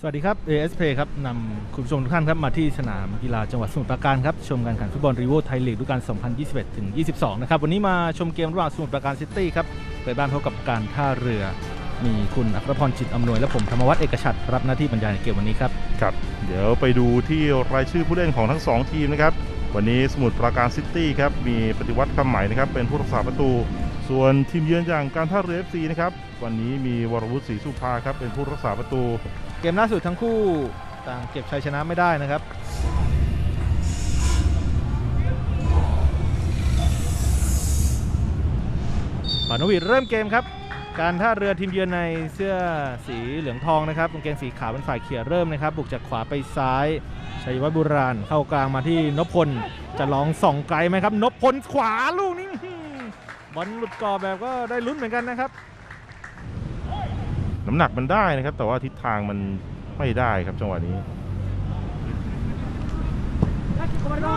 สวัสดีครับ ASP ครับนำคุณผู้ชมทุกท่านครับมาที่สนามกีฬาจังหวัดสมุทรปราการครับ ชมการแข่งขันฟุตบอลรีโวไทยลีกฤดูกาล 2021 ถึง 22 นะครับ วันนี้มาชมเกมระหว่างสมุทรปราการซิตี้ครับเปิดบ้านพบกับการท่าเรือ มีคุณอัครพรจิตอำนวย และผมธรรมวัฒน์เอกชัดรับหน้าที่บรรยายในเกมวันนี้ครับครับ เดี๋ยวไปดูที่รายชื่อผู้เล่นของทั้ง 2 ทีมนะครับวันนี้สมุทรปราการซิตี้ครับมีปฏิวัติคำใหม่นะครับเป็นผู้รักษาประตู ส่วนทีมเยือนอย่างการท่าเรือ FC นะครับวันนี้มีวรวุฒิศรีสุภาครับเป็นผู้รักษาประตู เกมล่าสุดทั้งคู่ต่างเก็บชัยชนะไม่ได้นะครับปานวิทย์เริ่มเกมครับ การท่าเรือทีมเยือนในเสื้อสีเหลืองทองนะครับกางเกงสีขาวเป็นฝ่ายเขี่ยเริ่มนะครับ บุกจากขวาไปซ้าย ชัยวัฒน์บุราณเข้ากลางมาที่นพพล จะลองส่องไกลไหมครับ นพพลขวาลูกนี้บอลหลุดกรอบแบบก็ได้ลุ้นเหมือนกันนะครับ น้ำหนักมันได้นะครับ แต่ว่าทิศทางมันไม่ได้ครับจังหวะนี้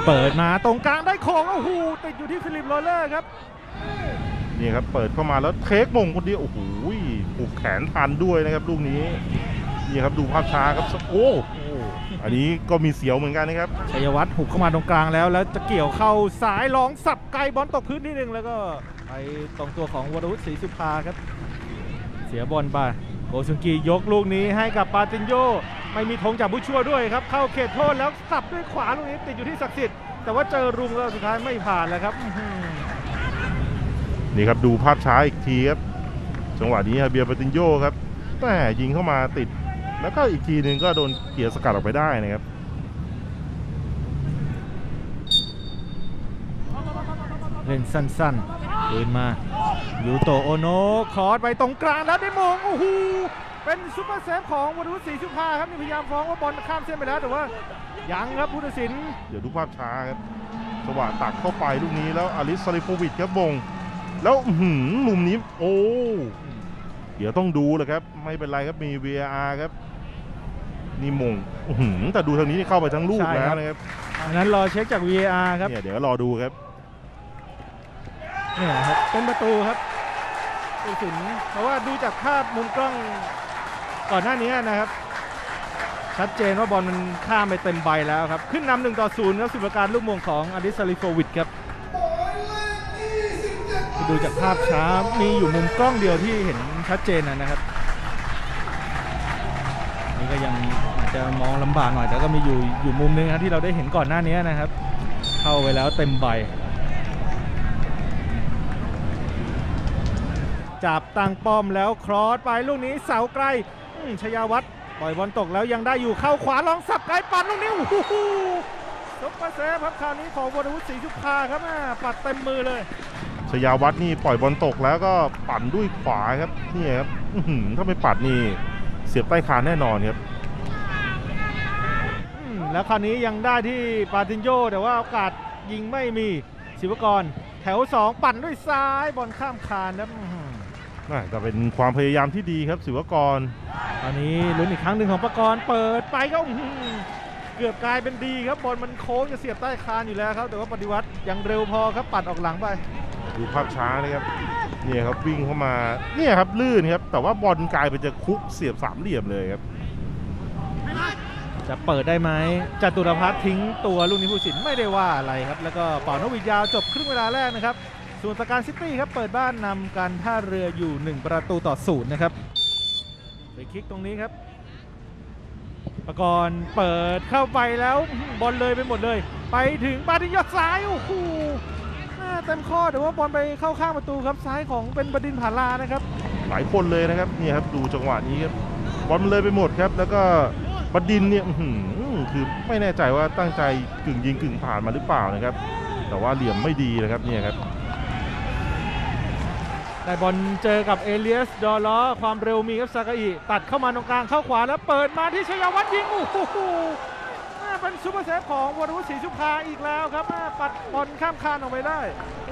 เปิดมาตรงกลางได้ของโอ้โหติดอยู่ที่ฟิลิปโรลเลอร์ครับนี่ครับเปิดเข้ามาแล้วเทคมงคนเดียวโอ้โหผูกแขนทันด้วยนะครับลูกนี้นี่ครับดูภาพช้าครับโอ้อันนี้ก็มีเสียวเหมือนกันนะครับชัยวัฒน์หุบเข้ามาตรงกลางแล้ว แล้วจะเกี่ยวเข้าสายลองสับไกลบอลตกพื้นนิดนึงแล้วก็ไปตรงตัวของวรวุฒิศรีสุภาครับ เสียบอลไป โกซุงกียกลูกนี้ให้กับปาตินโยไม่มีธงจากผู้ช่วยด้วยครับ เข้าเขตโทษแล้วสับด้วยขวาลูกนี้ติดอยู่ที่ศักดิ์สิทธิ์แต่ว่าเจอรุงแล้วสุดท้ายไม่ผ่านแล้วครับอื้อหือนี่ครับดูภาพช้าอีกทีครับจังหวะนี้ฮาเบียร์ปาตินโยครับแม่ยิงเข้ามาติด แล้วก็อีกทีหนึ่งก็โดนเกียร์สกัดออกไปได้นะครับเล่นสั้นๆเดินมา ยูโตะโอโนะคอร์สไปตรงกลางแล้วได้มงโอ้โหเป็นซุปเปอร์เซฟของวรุษศรีชุภาครับนี่พยายามฟ้องว่าบอลข้ามเส้นไปแล้วแต่ว่ายังครับผู้ตัดสินเดี๋ยวดูภาพช้าครับจังหวะตักเข้าไปลูกนี้แล้วอลิสซาลิโฟวิชครับบงแล้วอื้อหือมุมนี้โอ้เดี๋ยวต้องดูเลยครับ ไม่เป็นไรครับมี VAR ครับนี่มงอื้อหือแต่ดูทางนี้นี่เข้าไปทั้งลูกใช่แล้ครัวบนะครับอันนั้นรอเช็คจาก VAR ครับเนี่ยเดี๋ยวรอดูครับเนี่ยครับเป็นประตูครับ แตัดสินเพราะว่าดูจากภาพมุมกล้องก่อนหน้านี้นะครับ ชัดเจนว่าบอลมันข้ามไปเต็มใบแล้วครับ ขึ้นนำหนึ่งต่อศูนย์ครับสุประการลูกมงของอดิสซาลิโฟวิชครับดูจากภาพช้ามีอยู่มุมกล้องเดียวที่เห็นชัดเจนนะครับนี่ก็ยังอาจจะมองลำบากหน่อยแต่ก็มีอยู่อยู่มุมนึงครับที่เราได้เห็นก่อนหน้านี้นะครับ เข้าไปแล้วเต็มใบ จับตั้งป้อมแล้วครอสไปลูกนี้เสาไกลอืมชยาวัฒน์ปล่อยบอลตกแล้วยังได้อยู่เข้าขวาลองสับไกลปัดลูกนี้โอ้โหซุปเปอร์เซฟครับคราวนี้ของวรวุฒิศรีชุภาครับอ่าปัดเต็มมือเลยชยาวัฒน์นี่ปล่อยบอลตกแล้วก็ปั่นด้วยขวาครับนี่ครับอื้อหือถ้าไม่ปัดนี่เสียบใต้คานแน่นอนครับอืมแล้วคราวนี้ยังได้ที่ปาตินโยแต่ว่าโอกาสยิงไม่มีศิวกร แถว 2 ปั่นด้วยซ้ายบอลข้ามคานครับอื้อหือน่า จะเป็นความพยายามที่ดีครับศิวกรตอนนี้ลุ้นอีกครั้งหนึ่งของประกรณ์เปิดไปก็อื้อหือเกือบกลายเป็นดีครับบอลมันโค้งจะเสียบใต้คานอยู่แล้วครับ แต่ว่าปฏิวัติยังเร็วพอครับปัดออกหลังไป ดูภาพช้านะครับเนี่ยครับวิ่งเข้ามาเนี่ยครับลื่นครับ แต่ว่าบอลกลายเป็นจะคุกเสียบสามเหลี่ยมเลยครับ จะเปิดได้ไหมจตุรพัฒน์ทิ้งตัวลูกนี้ผู้สินไม่ได้ว่าอะไรครับ แล้วก็เป่านกหวีดยาวจบครึ่งเวลาแรกนะครับ ส่วนสการซิตี้ครับ เปิดบ้านนำการท่าเรืออยู่ 1 ประตูต่อศูนย์นะครับไปคลิกตรงนี้ครับประกรณ์เปิดเข้าไปแล้วบอลเลยไปหมดเลย ไปถึงปาดินยอดซ้าย โอ้โหอ่าเต็มข้อแต่ว่าบอลไปเข้าข้างประตูครับซ้ายของเป็นบดินผาลานะครับ หลายคนเลยนะครับนี่ครับดูจังหวะนี้ครับบอลมันเลยไปหมดครับ แล้วก็บดินเนี่ยคือไม่แน่ใจว่าตั้งใจกึ่งยิงกึ่งผ่านมาหรือเปล่านะครับ แต่ว่าเหลี่ยมไม่ดีนะครับเนี่ยครับ ได้บอลเจอกับเอเลียส ดอลล้อความเร็วมีครับซากาอิตัดเข้ามาตรงกลางเข้าขวาแล้วเปิดมาที่ชยวัฒน์ยิงโอ้โหอ่เป็นซูเปอร์เซฟของวรวุฒิศรีชุภาอีกแล้วครับอ่ปัดบอลข้ามคานออกไปได้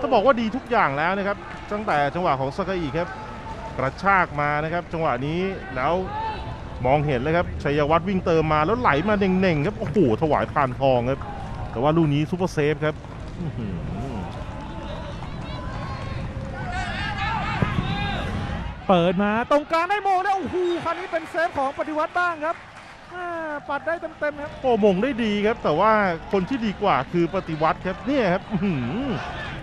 ต้องบอกว่าดีทุกอย่างแล้วนะครับตั้งแต่จังหวะของสกาอีครับกระชากมานะครับ จังหวะนี้แล้วมองเห็นเลยครับชัยวัฒน์วิ่งเติมมาแล้วไหลมาเน่งๆครับโอ้โหถวายพานทองครับแต่ว่าลูกนี้ซูเปอร์เซฟครับอื้อหือ เปิดมาตรงกลางได้โมงแล้วโอ้โหคราวนี้เป็นเซฟของปฏิวัติบ้างครับอ่าปัดได้เต็มๆครับโอ้มงได้ดีครับ แต่ว่าคนที่ดีกว่าคือปฏิวัติครับเนี่ยครับอื้อหือ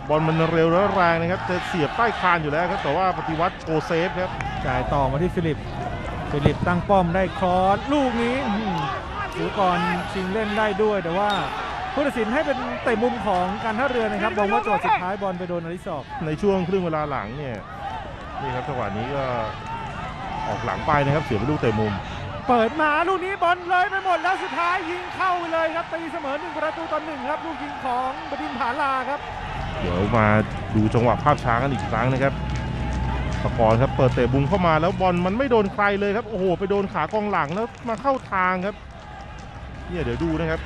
บอลมันเร็วและแรงนะครับจะเสียบใต้คานอยู่แล้วครับแต่ว่าปฏิวัติโชว์เซฟครับจ่ายต่อมาที่ฟิลิปฟิลิปตั้งป้อมได้ครอสลูกนี้อื้อหือถือก่อนชิงเล่นได้ด้วย แต่ว่าผู้ตัดสินให้เป็นเตะมุมของการท่าเรือนะครับบอกว่าจังหวะสุดท้ายบอลไปโดนอริศอกในช่วงครึ่งเวลาหลังเนี่ย นี่ครับจังหวะนี้ก็ออกหลังไปนะครับเสียเป็นลูกเตะมุม เปิดมาลูกนี้บอลเลยไปหมดแล้วสุดท้ายยิงเข้าไปเลยครับตีเสมอหนึ่งประตูต่อหนึ่งครับลูกยิงของบดินผาลาครับ เดี๋ยวมาดูจังหวะภาพช้ากันอีกครั้งนะครับปกรณ์ครับเปิดเตะบุมเข้ามาแล้วบอลมันไม่โดนใครเลยครับโอ้โหไปโดนขากองหลังแล้วมาเข้าทางครับเนี่ยเดี๋ยวดูนะครับ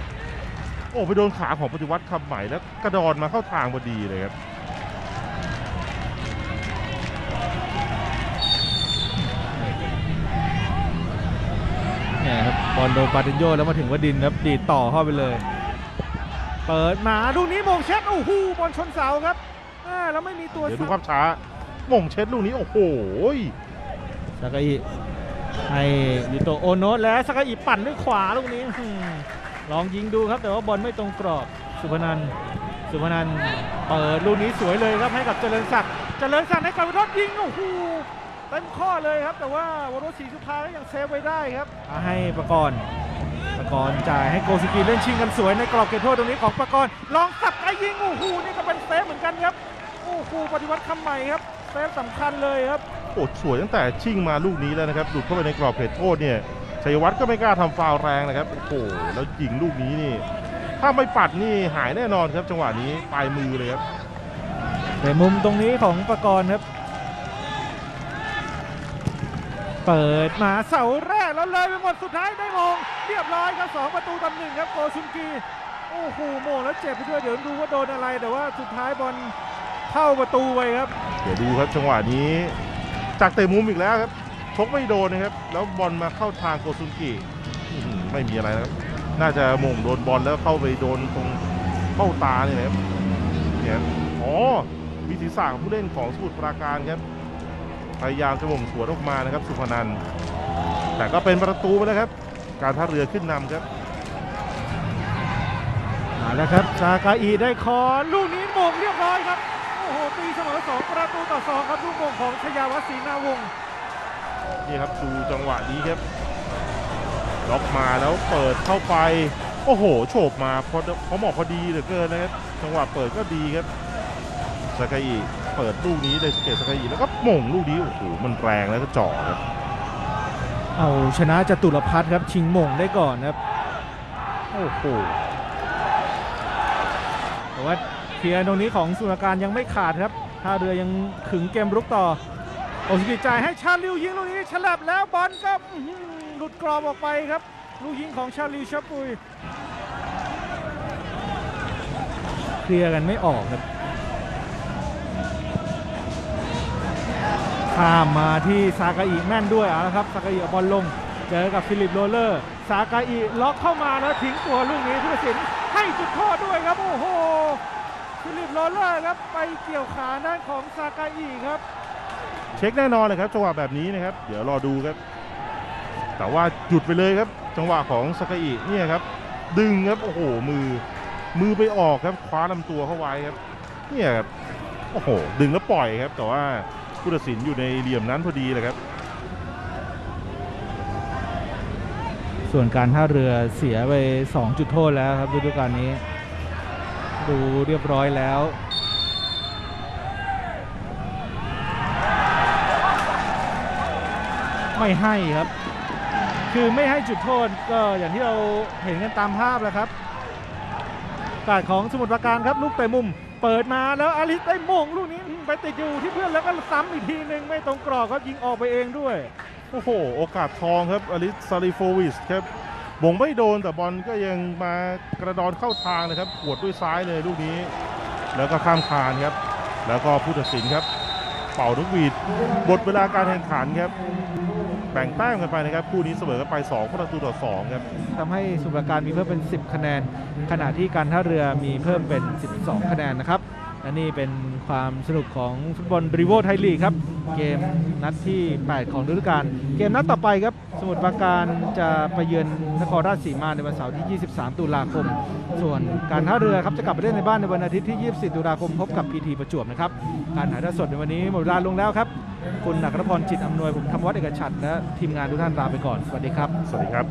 โอ้ไปโดนขาของปฏิวัติคำใหม่แล้วกระดอนมาเข้าทางพอดีเลยครับ เนี่ยครับบอลโดนปาตินโยแล้วมาถึงวดินครับดีดต่อเข้าไปเลย เปิดมาลูกนี้โมงเช็ดโอ้โหบอลชนเสาครับอ่าแล้วไม่มีตัวเดี๋ยวดูซ้ำภาพช้าหมงเช็ดลูกนี้โอ้โหสากาอิให้ยูโตะโอโนะแล้วสากาอิปั่นด้วยขวาลูกนี้อื้อหือลองยิงดูครับแต่ว่าบอลไม่ตรงกรอบสุพนันท์สุพนันท์เปิดลูกนี้สวยเลยครับให้กับเจริญศักดิ์ เจริญศักดิ์ให้กับวิโรจน์ยิงโอ้โหเต็มข้อเลยครับ แต่ว่าวโรศรีสุภาก็ยังเซฟไว้ได้ครับเอาให้ประกรณ์ประกรณ์จ่ายให้โกซิกีเล่นชิงกันสวยในกรอบเขตโทษตรงนี้ของประกรณ์ลองสับไกยิงโอ้โหนี่ก็เป็นเซฟเหมือนกันครับโอ้โหปฏิวัติคำใหม่ครับเซฟสำคัญเลยครับโอ้สวยตั้งแต่ชิ่งมาลูกนี้แล้วนะครับหลุดเข้าไปในกรอบเขตโทษเนี่ยชัยวัฒน์ก็ไม่กล้าทำฟาวล์แรงนะครับโอ้โหแล้วยิงลูกนี้นี่ ถ้าไม่ปัดนี่หายแน่นอนครับจังหวะนี้ปลายมือเลยครับ แต่มุมตรงนี้ของประกรณ์ครับ เปิดมาเสาแรกแล้วเลยไปหมดสุดท้ายได้มง เรียบร้อยครับสองประตูต่อหนึ่งครับโกซุนกีโอ้โหโมงแล้วเจ็บไปด้วยเดี๋ยวดูว่าโดนอะไร แต่ว่าสุดท้ายบอลเข้าประตูไปครับ เดี๋ยวดูครับจังหวะนี้จากเตะมุมอีกแล้วครับชกไม่โดนนะครับ แล้วบอลมาเข้าทางโกซุนกิไม่มีอะไรนะครับ น่าจะมงโดนบอลแล้วเข้าไปโดนตรงเข้าตาเนี่ยนะครับเนี่ยอ๋อ มีศีรษะของผู้เล่นของสมุทรปราการครับ พยายามจะหม่งสวนออกมานะครับ สุพนันท์แต่ก็เป็นประตูไปแล้วครับ การท่าเรือขึ้นนำครับมาแล้วครับซากาอิได้คอนลูกนี้โมงเรียบร้อยครับ โอ้โหตีเสมอสองประตูต่อสองครับลูกโมงของชยาวัฒน์ศรีนาวงศ์นี่ครับดูจังหวะนี้ครับล็อกมาแล้วเปิดเข้าไป โอ้โห โฉบมาพอพอเหมาะพอดีเหลือเกินนะครับ จังหวะเปิดก็ดีครับ สกาอิเปิดลูกนี้เลยสเกตสกาอิแล้วก็หม่งลูกนี้โอ้โหมันแรงแล้วก็เจ่อครับเอาชนะจตุรพัฒน์ครับชิงโมงได้ก่อนครับโอ้โหแต่ว่าเคลียร์ตรงนี้ของสุรการยังไม่ขาดครับท่าเรือยังขึงเกมรุกต่อโอสกิจ่ายให้ชาลิวยิงลูกนี้ฉลับแล้วบอลก็อื้อหือหลุดกรอบออกไปครับ ลูกยิงของชาลิวชับปุยเคลียร์กันไม่ออกครับ ข้ามมาที่ซากาอิแม่นด้วยเอาละครับซากาอิเอาบอลลง เจอกับฟิลิปโรเลอร์ซากาอิล็อกเข้ามาแล้วทิ้งตัวลูกนี้ผู้ตัดสินให้จุดโทษด้วยครับ โอ้โหฟิลิปโรเลอร์ครับไปเกี่ยวขาด้านของซากาอิครับ เช็คแน่นอนเลยครับจังหวะแบบนี้นะครับ เดี๋ยวรอดูครับ แต่ว่าหยุดไปเลยครับ จังหวะของสกาอิเนี่ยครับ ดึงครับโอ้โหมือ มือไปออกครับคว้าลำตัวเข้าไว้ครับเนี่ยครับโอ้โห ดึงแล้วปล่อยครับ แต่ว่า ผู้ตัดสินอยู่ในเหลี่ยมนั้นพอดีเลยครับ ส่วนการท่าเรือเสียไป 2 จุดโทษแล้วครับฤดูกาลนี้ ดูเรียบร้อยแล้วไม่ให้ครับ คือไม่ให้จุดโทษก็อย่างที่เราเห็นกันตามภาพแหล้วครับกาดของสมุทรปราการครับลูกเตะมุม เปิดมาแล้วอาริสได้มงลูกนี้ไปติดอยู่ที่เพื่อนแล้วก็ซ้ำอีกทีหนึ่งไม่ตรงกรอบครับยิงออกไปเองด้วย โอ้โห โอกาสทองครับอลิสซาริโฟวิชครับบงไม่โดนแต่บอลก็ยังมากระดอนเข้าทางนะครับขวดด้วยซ้ายเลยลูกนี้ แล้วก็ข้ามคานครับ แล้วก็ผู้ตัดสินครับ เป่านกหวีดบทเวลาการแข่งขันครับ แบ่งแต้มกันไปนะครับคู่นี้เสมอกันไป2ประตูต่อ2ครับทำให้สุพรรณการมีเพิ่มเป็น 10 คะแนน ขณะที่การท่าเรือมีเพิ่มเป็น 12 คะแนนนะครับและนี่เป็นความสนุกของฟุตบอลบริโวไทยลีกครับ เกมนัดที่ 8 ของฤดูกาลเกมนัดต่อไปครับ สมุทรปราการจะไปเยือนนครราชสีมาในวันเสาร์ที่ 23 ตุลาคม ส่วนการท่าเรือครับจะกลับไปเล่นในบ้านในวันอาทิตย์ที่ 24 ตุลาคมพบกับพีทีประจวบนะครับ การถ่ายทอดสดในวันนี้หมดเวลาลงแล้วครับ คุณนักรพรจิตอำนวยผมทำวัดเอกชัดและทีมงานทุกท่านลาไปก่อน สวัสดีครับ สวัสดีครับ